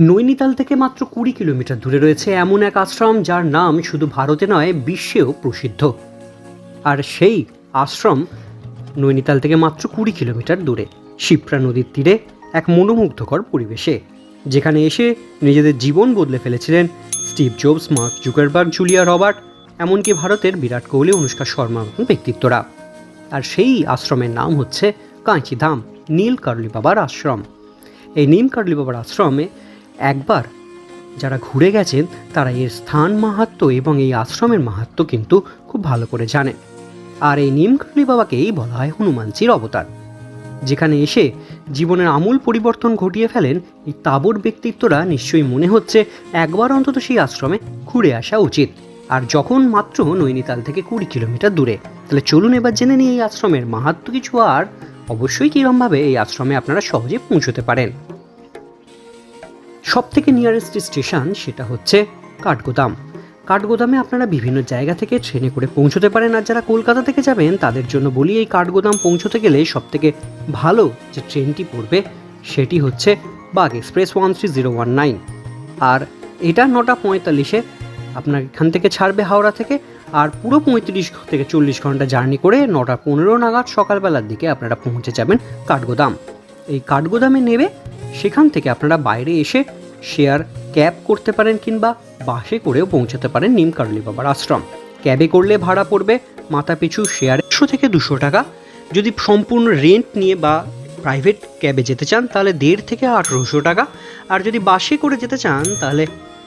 নৈনিতাল থেকে মাত্র কুড়ি কিলোমিটার দূরে রয়েছে এমন এক আশ্রম যার নাম শুধু ভারতে নয়, বিশ্বেও প্রসিদ্ধ। আর সেই আশ্রম নৈনিতাল থেকে মাত্র কুড়ি কিলোমিটার দূরে, শিপ্রা নদীর তীরে এক মনোমুগ্ধকর পরিবেশে, যেখানে এসে নিজেদের জীবন বদলে ফেলেছিলেন Steve Jobs, Mark Zuckerberg, Julia Robert, এমনকি ভারতের বিরাট কোহলি, অনুষ্কা শর্মা মতন ব্যক্তিত্বরা। আর সেই আশ্রমের নাম হচ্ছে কাঁচিধাম নীল কারলি বাবার আশ্রম। এই নীল কারলি বাবার আশ্রমে একবার যারা ঘুরে গেছেন, তারা এর স্থান মাহাত্ম এবং এই আশ্রমের মাহাত্ম কিন্তু খুব ভালো করে জানেন। আর এই নিম কারলি বাবাকেই বলা হয় হনুমানজির অবতার। যেখানে এসে জীবনের আমূল পরিবর্তন ঘটিয়ে ফেলেন, এই তাবর ব্যক্তিত্বরা নিশ্চয়ই মনে হচ্ছে একবার অন্তত সেই আশ্রমে ঘুরে আসা উচিত। আর যখন মাত্র নৈনিতাল থেকে কুড়ি কিলোমিটার দূরে, তাহলে চলুন এবার জেনে নিই এই আশ্রমের মাহাত্ম কিছু আর। অবশ্যই কীরমভাবে এই আশ্রমে আপনারা সহজে পৌঁছতে পারেন। সব থেকে নিয়ারেস্ট স্টেশন সেটা হচ্ছে কাঠগোদাম। কাঠগোদামে আপনারা বিভিন্ন জায়গা থেকে ট্রেনে করে পৌঁছতে পারেন আর যারা কলকাতা থেকে যাবেন, তাদের জন্য বলি এই কাঠগোদাম পৌঁছতে গেলে সব থেকে ভালো যে ট্রেনটি পড়বে সেটি হচ্ছে Bagh express one three zero one nine. আর এটা নটা পঁয়তাল্লিশে আপনার এখান থেকে ছাড়বে হাওড়া থেকে আর পুরো পঁয়ত্রিশ থেকে চল্লিশ ঘণ্টা জার্নি করে নটা পনেরো নাগাদ সকালবেলার দিকে আপনারা পৌঁছে যাবেন কাঠগোদাম। এই কাঠগোদামে নেবে সেখান থেকে আপনারা বাইরে এসে শেয়ার ক্যাব করতে পারেন কিংবা বাসে করেও পৌঁছাতে পারেন নিম কারলি বাবার আশ্রম। ক্যাবে করলে ভাড়া পড়বে মাথা পিছু শেয়ার একশো থেকে দুশো টাকা। যদি সম্পূর্ণ রেন্ট নিয়ে বা প্রাইভেট ক্যাবে যেতে চান, তাহলে দেড় থেকে আঠেরোশো টাকা। আর যদি বাসে করে যেতে চান, তাহলে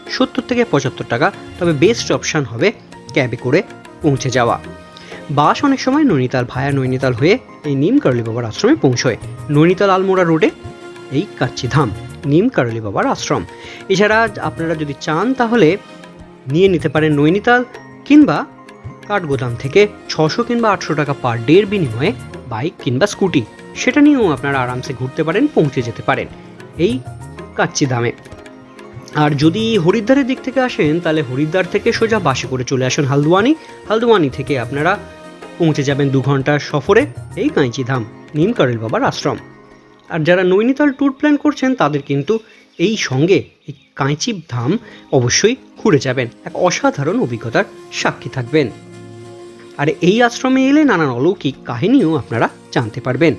সত্তর থেকে পঁচাত্তর টাকা। তবে বেস্ট অপশান হবে ক্যাবে করে পৌঁছে যাওয়া। বাস অনেক সময় নৈনিতাল ভায়া নৈনিতাল হয়ে এই নিম কারলি বাবার আশ্রমে পৌঁছয়। নৈনিতাল আলমোড়া রোডে, এই কাচ্চিধাম নিম কারলি বাবার আশ্রম। এছাড়া আপনারা যদি চান তাহলে নিয়ে নিতে পারেন নৈনিতাল কিংবা কাঠগোদাম থেকে ছশো কিংবা আটশো টাকা পার ডের বিনিময়ে বাইক কিংবা স্কুটি সেটা নিয়েও আপনারা আরামসে ঘুরতে পারেন, পৌঁছে যেতে পারেন এই কাচ্চি দামে আর যদি হরিদ্বারের দিক থেকে আসেন, তাহলে হরিদ্বার থেকে সোজা বাসে করে চলে আসেন হালদুয়ানি। হালদুয়ানি থেকে আপনারা পৌঁছে যাবেন দু ঘণ্টার সফরে এই কাঁচি ধাম, নিম কারেল বাবার আশ্রম। আর যারা নৈনিতাল ট্যুর প্ল্যান করছেন, তাদের কিন্তু এই সঙ্গে এই কাঁচি ধাম অবশ্যই ঘুরে যাবেন। এক অসাধারণ অভিজ্ঞতার সাক্ষী থাকবেন। আর এই আশ্রমে এলে নানান অলৌকিক কাহিনীও আপনারা জানতে পারবেন।